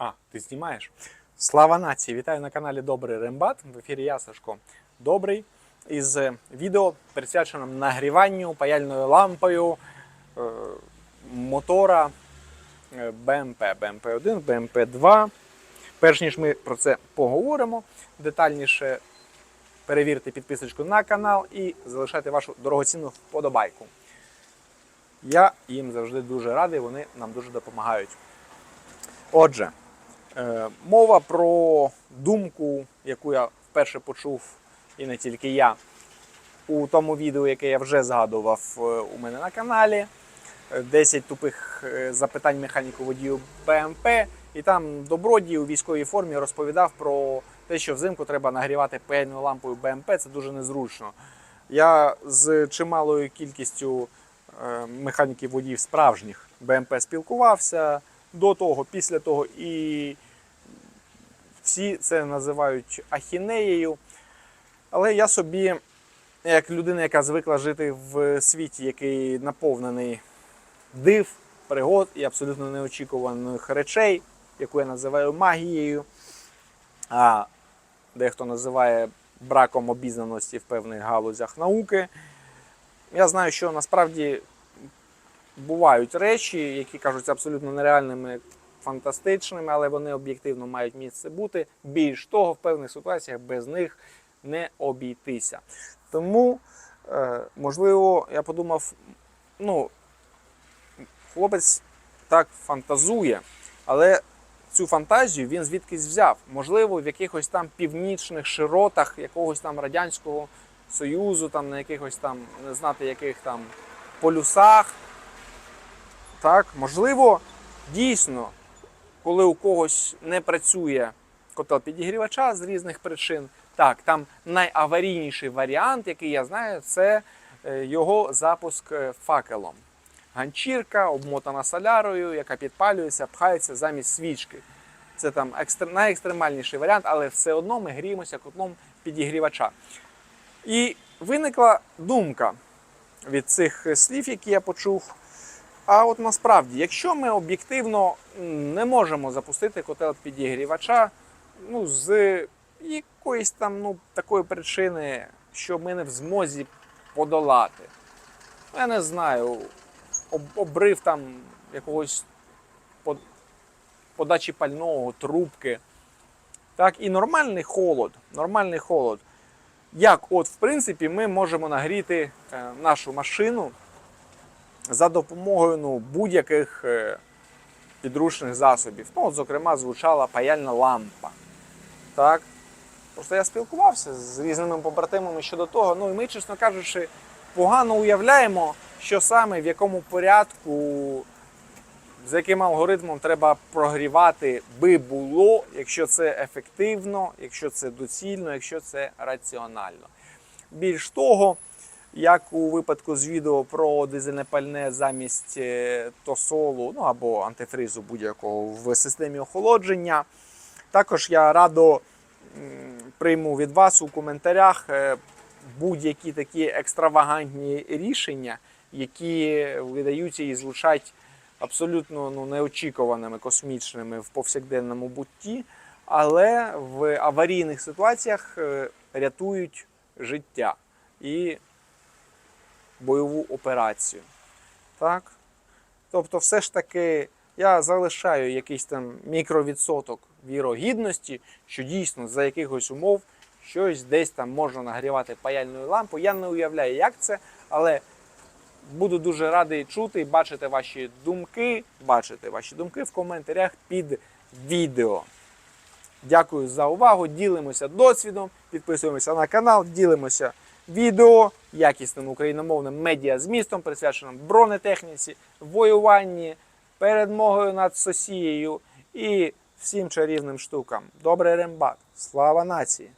А, ти знімаєш? Слава нації! Вітаю на каналі Добрий Рембат. В ефірі я Сашко Добрий із е, відео присвяченим нагріванню паяльною лампою е, мотора е, БМП, БМП-1, БМП-2. Перш ніж ми про це поговоримо детальніше, перевірте підписочку на канал і залишайте вашу дорогоцінну вподобайку. Я їм завжди дуже радий, вони нам дуже допомагають. Отже, мова про думку, яку я вперше почув, і не тільки я, у тому відео, яке я вже згадував е, у мене на каналі. Е, 10 тупих е, запитань механіку водію БМП. І там добродій у військовій формі розповідав про те, що взимку треба нагрівати паяльною лампою БМП. Це дуже незручно. Я з чималою кількістю е, механіків водіїв справжніх БМП спілкувався до того, після того, і всі це називають ахінеєю. Але я собі, як людина, яка звикла жити в світі, який наповнений див, пригод і абсолютно неочікуваних речей, яку я називаю магією, а дехто називає браком обізнаності в певних галузях науки. Я знаю, що насправді бувають речі, які кажуться абсолютно нереальними, фантастичними, але вони об'єктивно мають місце бути. Більш того, в певних ситуаціях без них не обійтися. Тому, е, можливо, я подумав, ну, хлопець так фантазує, але цю фантазію він звідкись взяв. Можливо, в якихось там північних широтах якогось там Радянського Союзу, там на якихось там, не знати яких там полюсах. Так, можливо, дійсно, коли у когось не працює котел підігрівача з різних причин, так, там найаварійніший варіант, який я знаю, це е, його запуск е, факелом. Ганчірка, обмотана солярою, яка підпалюється, пхається замість свічки. Це там екстр... найекстремальніший варіант, але все одно ми гріємося котлом підігрівача. І виникла думка від цих слів, які я почув. А от насправді, якщо ми об'єктивно не можемо запустити котел підігрівача, ну, з якоїсь там ну, такої причини, що ми не в змозі подолати. Я не знаю, обрив там якогось подачі пального, трубки. Так, і нормальний холод, нормальний холод. Як, от, в принципі, ми можемо нагріти е, нашу машину за допомогою ну, будь-яких е, підручних засобів. Ну, от, зокрема, звучала паяльна лампа. Так? Просто я спілкувався з різними побратимами щодо того. Ну і ми, чесно кажучи, погано уявляємо, що саме в якому порядку, з яким алгоритмом треба прогрівати би було, якщо це ефективно, якщо це доцільно, якщо це раціонально. Більш того, як у випадку з відео про дизельне пальне замість е, тосолу, ну або антифризу будь-якого в системі охолодження. Також я радо прийму від вас у коментарях е, будь-які такі екстравагантні рішення, які видаються і звучать абсолютно ну, неочікуваними, космічними в повсякденному бутті, але в аварійних ситуаціях е, рятують життя і бойову операцію. Так? Тобто, все ж таки, я залишаю якийсь там мікровідсоток вірогідності, що дійсно за якихось умов щось десь там можна нагрівати паяльною лампою. Я не уявляю, як це, але буду дуже радий чути і бачити ваші думки, бачити ваші думки в коментарях під відео. Дякую за увагу. Ділимося досвідом, підписуємося на канал, ділимося відео якісним україномовним медіазмістом, присвяченим бронетехніці, воюванні, передмогою над Сосією і всім чарівним штукам. Добрий рембат! Слава нації!